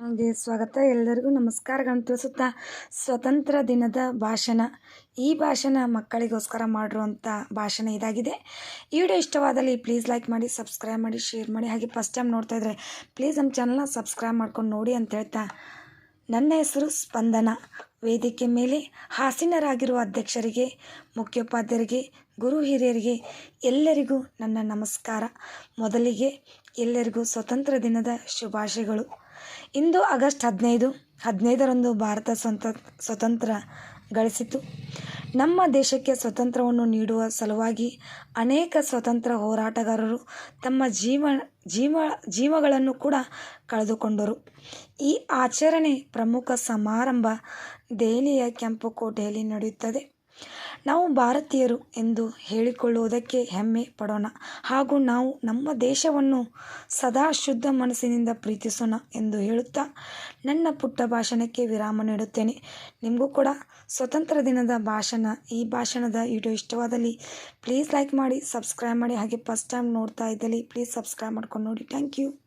ಹಾಗೆ ಸ್ವಾಗತ. ಎಲ್ಲರಿಗೂ ನಮಸ್ಕಾರಗಳನ್ನು ತಿಳಿಸುತ್ತಾ ಸ್ವತಂತ್ರ ದಿನದ ಭಾಷಣ. ಈ ಭಾಷಣ ಮಕ್ಕಳಿಗೋಸ್ಕರ ಮಾಡಿರುವಂಥ ಭಾಷಣ ಇದಾಗಿದೆ. ಈ ವಿಡಿಯೋ ಇಷ್ಟವಾದಲ್ಲಿ ಪ್ಲೀಸ್ ಲೈಕ್ ಮಾಡಿ ಸಬ್ಸ್ಕ್ರೈಬ್ ಮಾಡಿ ಶೇರ್ ಮಾಡಿ. ಹಾಗೆ ಫಸ್ಟ್ ಟೈಮ್ ನೋಡ್ತಾ ಇದ್ದರೆ ಪ್ಲೀಸ್ ನಮ್ಮ ಚಾನಲ್ನ ಸಬ್ಸ್ಕ್ರೈಬ್ ಮಾಡ್ಕೊಂಡು ನೋಡಿ ಅಂತ ಹೇಳ್ತಾ ನನ್ನ ಹೆಸರು ಸ್ಪಂದನ. ವೇದಿಕೆ ಮೇಲೆ ಹಾಸೀನರಾಗಿರುವ ಅಧ್ಯಕ್ಷರಿಗೆ, ಮುಖ್ಯೋಪಾಧ್ಯಾಯರಿಗೆ, ಗುರು ಹಿರಿಯರಿಗೆ ಎಲ್ಲರಿಗೂ ನನ್ನ ನಮಸ್ಕಾರ. ಮೊದಲಿಗೆ ಎಲ್ಲರಿಗೂ ಸ್ವತಂತ್ರ ದಿನದ ಶುಭಾಶಯಗಳು. ಇಂದು ಆಗಸ್ಟ್ ಹದಿನೈದು, ಹದಿನೈದರಂದು ಭಾರತ ಸ್ವಂತ, ಸ್ವತಂತ್ರ ಗಳಿಸಿತು ನಮ್ಮ ದೇಶಕ್ಕೆ ಸ್ವತಂತ್ರವನ್ನು ನೀಡುವ ಸಲುವಾಗಿ ಅನೇಕ ಸ್ವತಂತ್ರ ಹೋರಾಟಗಾರರು ತಮ್ಮ ಜೀವ ಜೀವ, ಜೀವಗಳನ್ನು ಕೂಡ ಕಳೆದುಕೊಂಡರು. ಈ ಆಚರಣೆ ಪ್ರಮುಖ ಸಮಾರಂಭ ದೆಹಲಿಯ ಕೆಂಪು ಕೋಟೆಯಲ್ಲಿ ನಡೆಯುತ್ತದೆ. ನಾವು ಭಾರತೀಯರು ಎಂದು ಹೇಳಿಕೊಳ್ಳುವುದಕ್ಕೆ ಹೆಮ್ಮೆ ಪಡೋಣ. ಹಾಗೂ ನಾವು ನಮ್ಮ ದೇಶವನ್ನು ಸದಾ ಶುದ್ಧ ಮನಸ್ಸಿನಿಂದ ಪ್ರೀತಿಸೋಣ ಎಂದು ಹೇಳುತ್ತಾ ನನ್ನ ಪುಟ್ಟ ಭಾಷಣಕ್ಕೆ ವಿರಾಮ ನೀಡುತ್ತೇನೆ. ನಿಮಗೂ ಕೂಡ ಸ್ವತಂತ್ರ ದಿನದ ಭಾಷಣ. ಈ ಭಾಷಣದ ವಿಡಿಯೋ ಇಷ್ಟವಾದಲ್ಲಿ ಪ್ಲೀಸ್ ಲೈಕ್ ಮಾಡಿ, ಸಬ್ಸ್ಕ್ರೈಬ್ ಮಾಡಿ, ಹಾಗೆ ಫಸ್ಟ್ ಟೈಮ್ ನೋಡ್ತಾ ಇದ್ದಲ್ಲಿ ಪ್ಲೀಸ್ ಸಬ್ಸ್ಕ್ರೈಬ್ ಮಾಡ್ಕೊಂಡು ನೋಡಿ. Thank you.